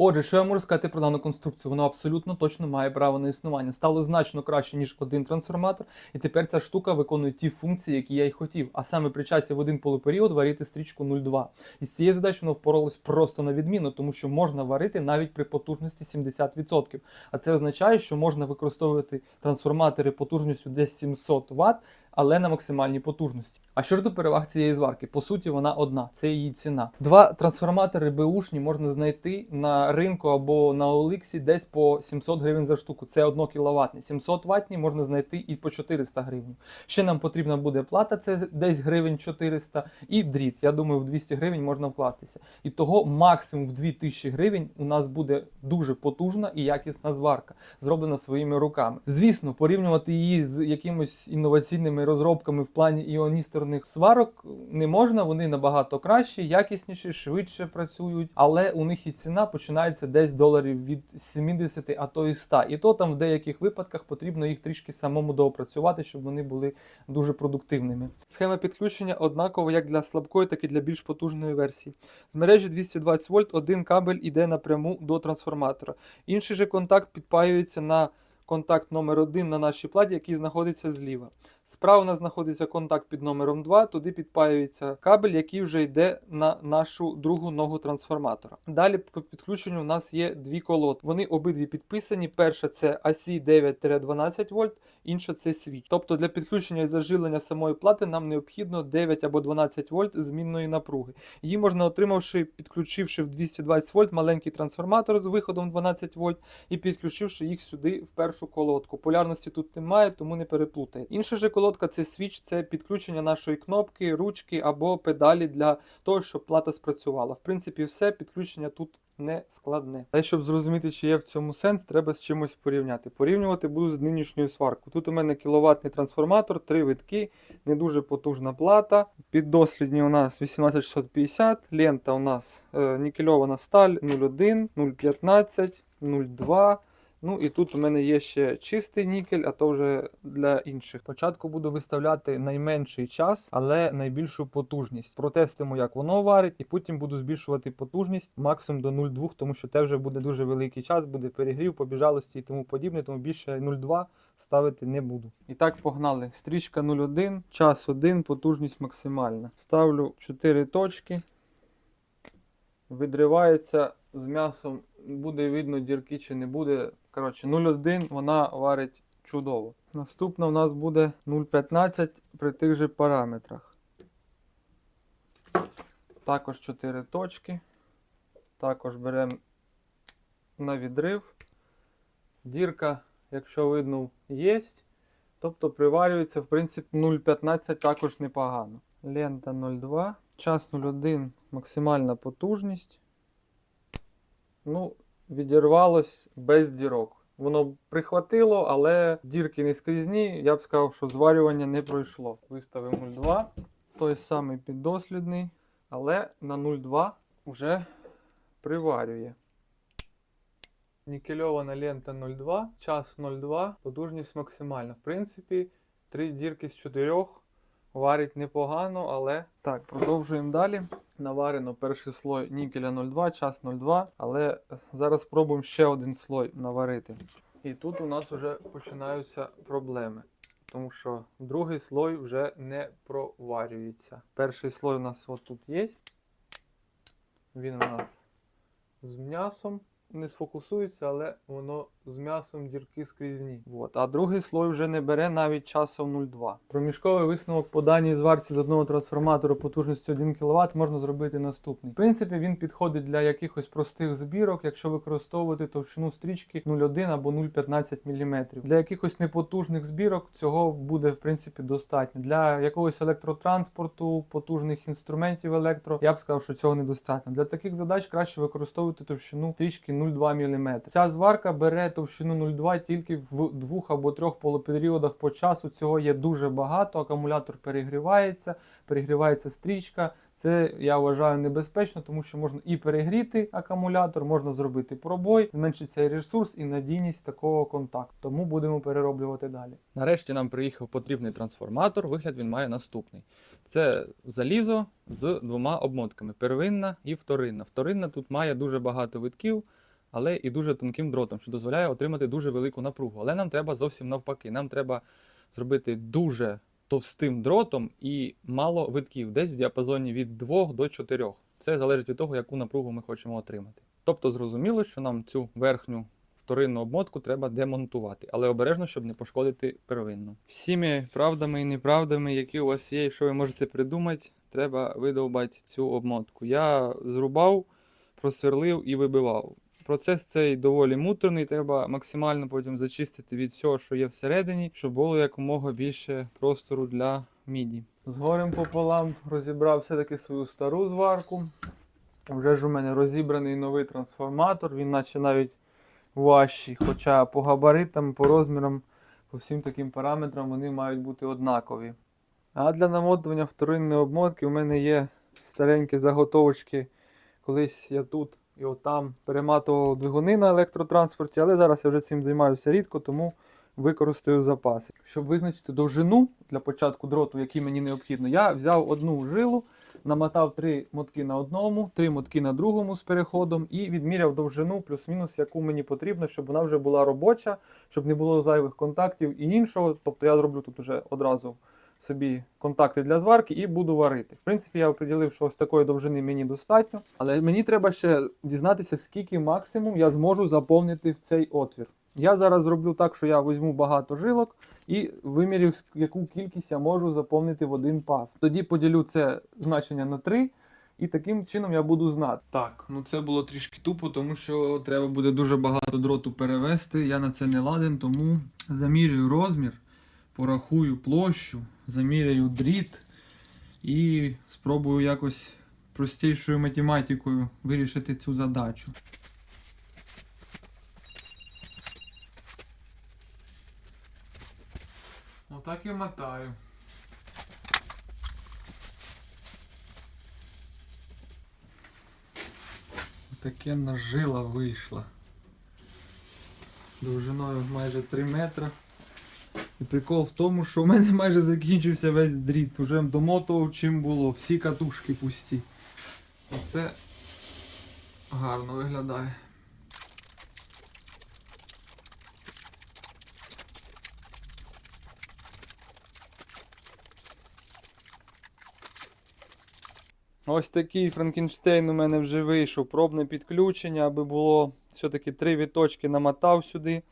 Отже, що я можу сказати про дану конструкцію? Вона абсолютно точно має право на існування. Стало значно краще, ніж один трансформатор, і тепер ця штука виконує ті функції, які я й хотів. А саме при часі в один полуперіод варити стрічку 0,2. І з цією задачею воно впоралось просто на відміну, тому що можна варити навіть при потужності 70%. А це означає, що можна використовувати трансформатори потужністю десь 700 Вт, але на максимальній потужності. А що ж до переваг цієї зварки? По суті, вона одна, це її ціна. Два трансформатори беушні можна знайти на ринку або на Оликсі десь по 700 гривень за штуку. Це 1 кВт. 700 ватні можна знайти і по 400 гривень. Ще нам потрібна буде плата, це десь гривень 400, і дріт. Я думаю, в 200 гривень можна вкластися. І того максимум в 2000 гривень у нас буде дуже потужна і якісна зварка, зроблена своїми руками. Звісно, порівнювати її з якимось інноваційними розробками в плані іоністорних сварок не можна. Вони набагато кращі, якісніші, швидше працюють, але у них і ціна починається десь доларів від 70, а то і 100. І то там в деяких випадках потрібно їх трішки самому доопрацювати, щоб вони були дуже продуктивними. Схема підключення однакова як для слабкої, так і для більш потужної версії. З мережі 220 вольт один кабель іде напряму до трансформатора. Інший же контакт підпаюється на контакт номер 1 на нашій платі, який знаходиться зліва. Справа у нас знаходиться контакт під номером 2, туди підпаюється кабель, який вже йде на нашу другу ногу трансформатора. Далі по підключенню у нас є дві колодки. Вони обидві підписані. Перша це AC 9-12 вольт, інша це свіч. Тобто для підключення і заживлення самої плати нам необхідно 9 або 12 вольт змінної напруги. Її можна отримавши, підключивши в 220 вольт маленький трансформатор з виходом 12 вольт і підключивши їх сюди в першу колодку. Полярності тут немає, тому не переплутайте. Інша же колодка це свіч, це підключення нашої кнопки, ручки або педалі для того, щоб плата спрацювала. В принципі, все підключення тут не складне. Та щоб зрозуміти, чи є в цьому сенс, треба з чимось порівняти. Порівнювати буду з нинішньою сваркою. Тут у мене кіловатний трансформатор, три витки, не дуже потужна плата. Піддослідні у нас 18650, лента у нас е, нікельована сталь 0,1, 0,15, 0,2. Ну і тут у мене є ще чистий нікель, а то вже для інших. Спочатку буду виставляти найменший час, але найбільшу потужність. Протестимо, як воно варить, і потім буду збільшувати потужність максимум до 0,2, тому що це вже буде дуже великий час, буде перегрів, побіжалості і тому подібне, тому більше 0,2 ставити не буду. І так погнали. Стрічка 0,1, час 1, потужність максимальна. Ставлю 4 точки. Відривається з м'ясом, буде видно дірки чи не буде. Коротше, 0,1 вона варить чудово. Наступна у нас буде 0,15 при тих же параметрах. Також 4 точки. Також беремо на відрив. Дірка, якщо видно, є. Тобто приварюється, в принципі, 0,15 також непогано. Лента 0,2. Час 0,1 максимальна потужність. Ну, відірвалось без дірок. Воно прихватило, але дірки не скрізні. Я б сказав, що зварювання не пройшло. Виставив 0,2. Той самий піддослідний, але на 0,2 вже приварює. Нікельована лента 0,2, час 0,2, потужність максимальна. В принципі, три дірки з чотирьох варить непогано, але так, продовжуємо далі. Наварено перший слой нікеля 0,2, час 0,2, але зараз спробуємо ще один слой наварити. І тут у нас вже починаються проблеми. Тому що другий слой вже не проварюється. Перший слой у нас отут є. Він у нас з м'ясом не сфокусується, але воно з м'ясом дірки скрізні. От. А другий слой вже не бере навіть часом 0,2. Проміжковий висновок по даній зварці з одного трансформатору потужністю 1 кВт можна зробити наступний. В принципі, він підходить для якихось простих збірок, якщо використовувати товщину стрічки 0,1 або 0,15 мм. Для якихось непотужних збірок цього буде в принципі достатньо. Для якогось електротранспорту, потужних інструментів електро, я б сказав, що цього недостатньо. Для таких задач краще використовувати товщину стрічки 0,2 мм. Ця зварка бере товщину 0,2 тільки в двох або трьох полуперіодах по часу. Цього є дуже багато. Акумулятор перегрівається, перегрівається стрічка. Це я вважаю небезпечно, тому що можна і перегріти акумулятор, можна зробити пробой, зменшиться і ресурс, і надійність такого контакту. Тому будемо перероблювати далі. Нарешті нам приїхав потрібний трансформатор. Вигляд він має наступний: це залізо з двома обмотками: первинна і вторинна. Вторинна тут має дуже багато витків. Але і дуже тонким дротом, що дозволяє отримати дуже велику напругу. Але нам треба зовсім навпаки. Нам треба зробити дуже товстим дротом і мало витків, десь в діапазоні від 2 до 4. Це залежить від того, яку напругу ми хочемо отримати. Тобто зрозуміло, що нам цю верхню вторинну обмотку треба демонтувати, але обережно, щоб не пошкодити первинну. Всіми правдами і неправдами, які у вас є, і що ви можете придумати, треба видовбати цю обмотку. Я зрубав, просверлив і вибивав. Процес цей доволі муторний, треба максимально потім зачистити від всього, що є всередині, щоб було якомога більше простору для міді. З горем пополам розібрав все-таки свою стару зварку. Вже ж у мене розібраний новий трансформатор, він наче навіть важчий, хоча по габаритам, по розмірам, по всім таким параметрам вони мають бути однакові. А для намотування вторинної обмотки у мене є старенькі заготовочки. Колись я тут і отам перематував двигуни на електротранспорті, але зараз я вже цим займаюся рідко, тому використаю запаси. Щоб визначити довжину для початку дроту, який мені необхідно, я взяв одну жилу, намотав три мотки на одному, три мотки на другому з переходом і відміряв довжину плюс-мінус, яку мені потрібно, щоб вона вже була робоча, щоб не було зайвих контактів і іншого. Тобто я зроблю тут вже одразу собі контакти для зварки і буду варити. В принципі, я оприділив, що ось такої довжини мені достатньо, але мені треба ще дізнатися, скільки максимум я зможу заповнити в цей отвір. Я зараз зроблю так, що я візьму багато жилок і вимірю, яку кількість я можу заповнити в один пас. Тоді поділю це значення на 3, і таким чином я буду знати. Так, ну це було трішки тупо, тому що треба буде дуже багато дроту перевести. Я на це не ладен, тому замірюю розмір, порахую площу, заміряю дріт і спробую якось простішою математикою вирішити цю задачу. Отак і мотаю. Таке нажила вийшла. Довжиною майже 3 метри. І прикол в тому, що в мене майже закінчився весь дріт. Уже домотував чим було. Всі катушки пусті. Оце гарно виглядає. Ось такий Франкенштейн у мене вже вийшов. Пробне підключення, аби було все-таки три віточки намотав сюди.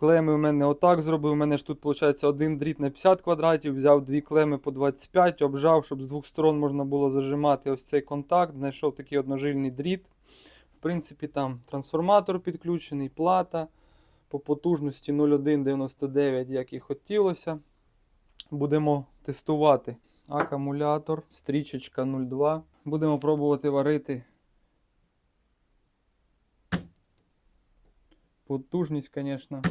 Клеми у мене отак зробив. У мене ж тут, виходить, один дріт на 50 квадратів, взяв дві клеми по 25, обжав, щоб з двох сторон можна було зажимати ось цей контакт. Знайшов такий одножильний дріт. В принципі, там трансформатор підключений, плата по потужності 0,199, як і хотілося. Будемо тестувати акумулятор, стрічечка 0,2. Будемо пробувати варити. Потужність, звісно.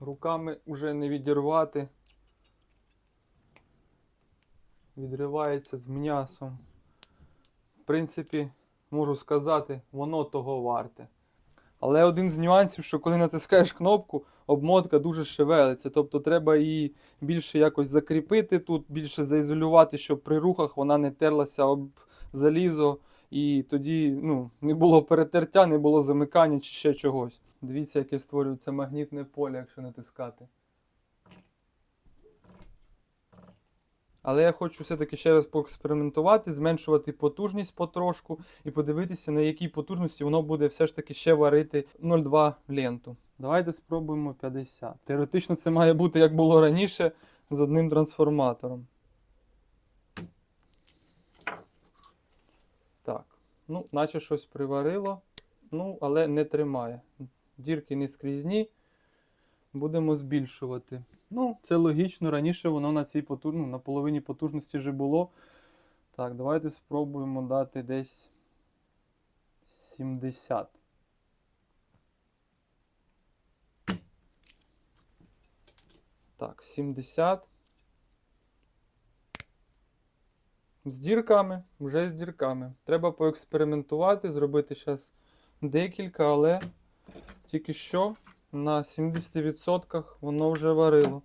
Руками вже не відірвати. Відривається з м'ясом. В принципі, можу сказати, воно того варте. Але один з нюансів, що коли натискаєш кнопку, обмотка дуже шевелиться. Тобто треба її більше якось закріпити тут, більше заізолювати, щоб при рухах вона не терлася об залізо. І тоді ну, не було перетертя, не було замикання чи ще чогось. Дивіться, яке створюється магнітне поле, якщо натискати. Але я хочу все-таки ще раз поекспериментувати, зменшувати потужність потрошку і подивитися, на якій потужності воно буде все ж таки ще варити 0,2 ленту. Давайте спробуємо 50. Теоретично це має бути, як було раніше, з одним трансформатором. Так, ну, наче щось приварило, ну, але не тримає. Дірки не скрізні. Будемо збільшувати. Ну, це логічно. Раніше воно на цій потуж... ну, на половині потужності вже було. Так, давайте спробуємо дати десь 70. Так, 70. З дірками, вже з дірками. Треба поекспериментувати, зробити зараз декілька, але тільки що на 70% воно вже варило.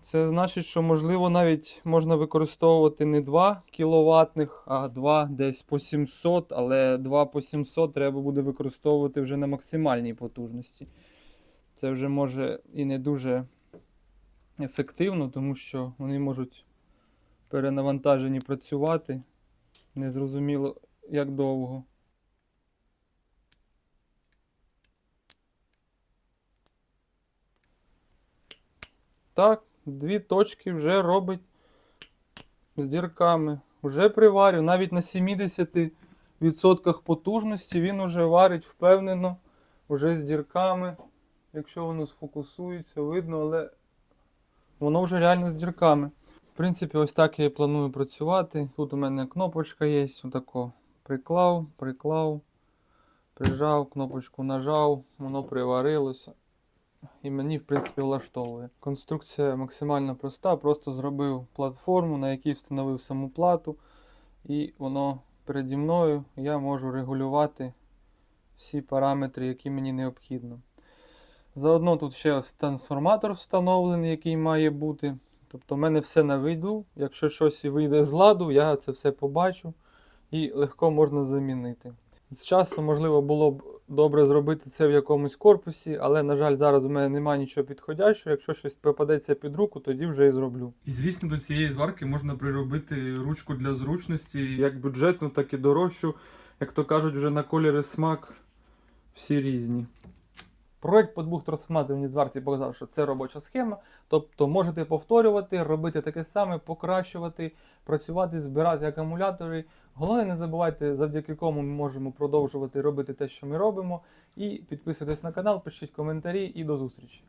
Це значить, що можливо навіть можна використовувати не 2 кВт, а 2 десь по 700, але 2 по 700 треба буде використовувати вже на максимальній потужності. Це вже може і не дуже ефективно, тому що вони можуть перенавантажені працювати. Незрозуміло як довго. Так, дві точки вже робить з дірками. Вже приварю. Навіть на 70% потужності він уже варить впевнено, вже з дірками. Якщо воно сфокусується, видно, але воно вже реально з дірками. В принципі, ось так я і планую працювати. Тут у мене кнопочка є, отако. Приклав, приклав, прижав, кнопочку нажав, воно приварилося. І мені, в принципі, влаштовує. Конструкція максимально проста, просто зробив платформу, на якій встановив саму плату, і воно переді мною я можу регулювати всі параметри, які мені необхідно. Заодно тут ще трансформатор встановлений, який має бути. Тобто в мене все на виду. Якщо щось вийде з ладу, я це все побачу і легко можна замінити. З часом, можливо, було б добре зробити це в якомусь корпусі, але, на жаль, зараз у мене немає нічого підходящого. Якщо щось попадеться під руку, тоді вже і зроблю. І звісно, до цієї зварки можна приробити ручку для зручності, як бюджетну, так і дорожчу. Як то кажуть, вже на колір і смак всі різні. Проект по двох трансформаторній зварці показав, що це робоча схема. Тобто можете повторювати, робити таке саме, покращувати, працювати, збирати акумулятори. Головне, не забувайте, завдяки кому ми можемо продовжувати робити те, що ми робимо. І підписуйтесь на канал, пишіть коментарі і до зустрічі.